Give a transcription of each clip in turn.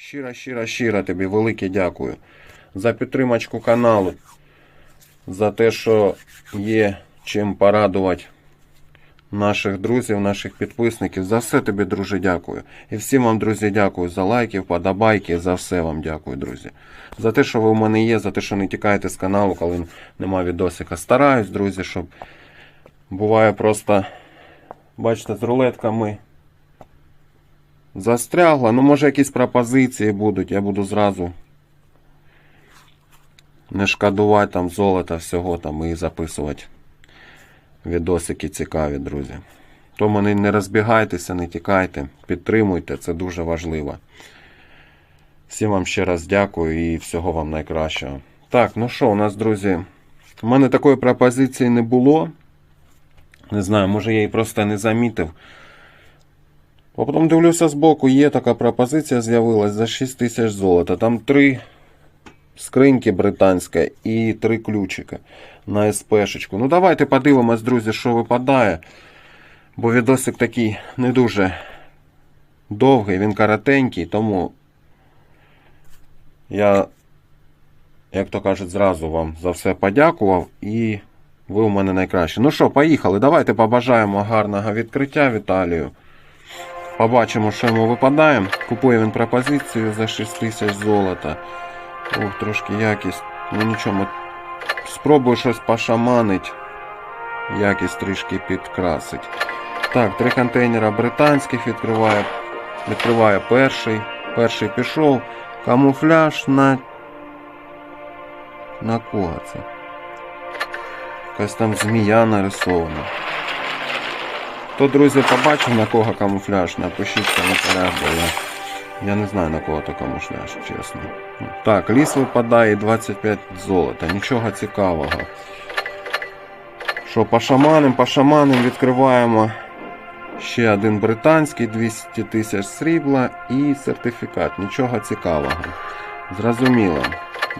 Щиро, щиро, тобі велике дякую за підтримочку каналу, за те, що є чим порадувати наших друзів, наших підписників. За все тобі, друже, дякую. І всім вам, друзі, дякую за лайки, вподобайки, за все вам дякую, друзі. За те, що ви в мене є, за те, що не тікаєте з каналу, коли нема відосика. Стараюсь, друзі, щоб буває просто, бачите, з рулетками застрягла. Ну, може, якісь пропозиції будуть, я буду зразу не шкодувати там золота всього там і записувати відосики цікаві, друзі. Тому не, розбігайтеся, не тікайте, підтримуйте, це дуже важливо. Всім вам ще раз дякую і всього вам найкращого. Так, ну що, у нас, друзі, у мене такої пропозиції не було. Не знаю, може я її просто не замітив. А потім дивлюся збоку, є така пропозиція з'явилась за 6 тисяч золота. Там три скриньки британська і три ключика на СПшечку. Ну давайте подивимось, друзі, що випадає. Бо відосик такий не дуже довгий, він коротенький, тому я, як то кажуть, зразу вам за все подякував і ви у мене найкраще. Ну що, поїхали. Давайте побажаємо гарного відкриття Віталію. Побачимо, що йому випадає. Купує він пропозицію за 6 тисяч золота. Ох, трошки якість. Ну нічого, спробую щось пошаманить. Якість трішки підкрасить. Так, три контейнера британських відкриває. Відкриває перший. Перший пішов. Камуфляж на. На кого це? Якась там змія нарисована. Хто, друзі, побачив на кого камуфляж, напишіть коментарях, бо я, я не знаю на кого то камуфляж, чесно. Так, ліс випадає 25 золота, нічого цікавого. Що, пошаманим, пошаманим відкриваємо ще один британський, 200 тисяч срібла і сертифікат. Нічого цікавого. Зрозуміло.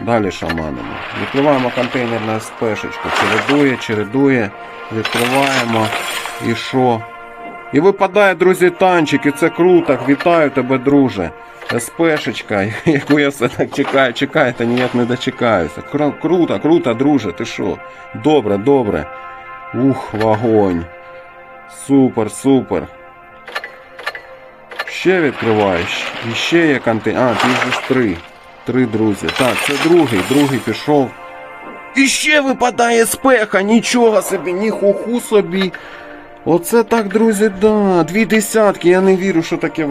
Далі шаманимо. Відкриваємо контейнер на спешечку. Чередує, чередує. Відкриваємо. І що? І випадає, друзі, танчик, і це круто. Вітаю тебе, друже. СПшечка, яку я все так чекаю, чекаю, та ніяк не дочекаюся. Кру- Круто, круто, друже, ти що? Добре, добре. Ух, вогонь. Супер, супер. Ще відкриваєш. І ще є контейнер. А, же ж три. Три друзі. Так, це другий, другий пішов. І ще випадає спеха, нічого собі, ні хуху собі. Оце так, друзі, да. Дві десятки, я не вірю, що таке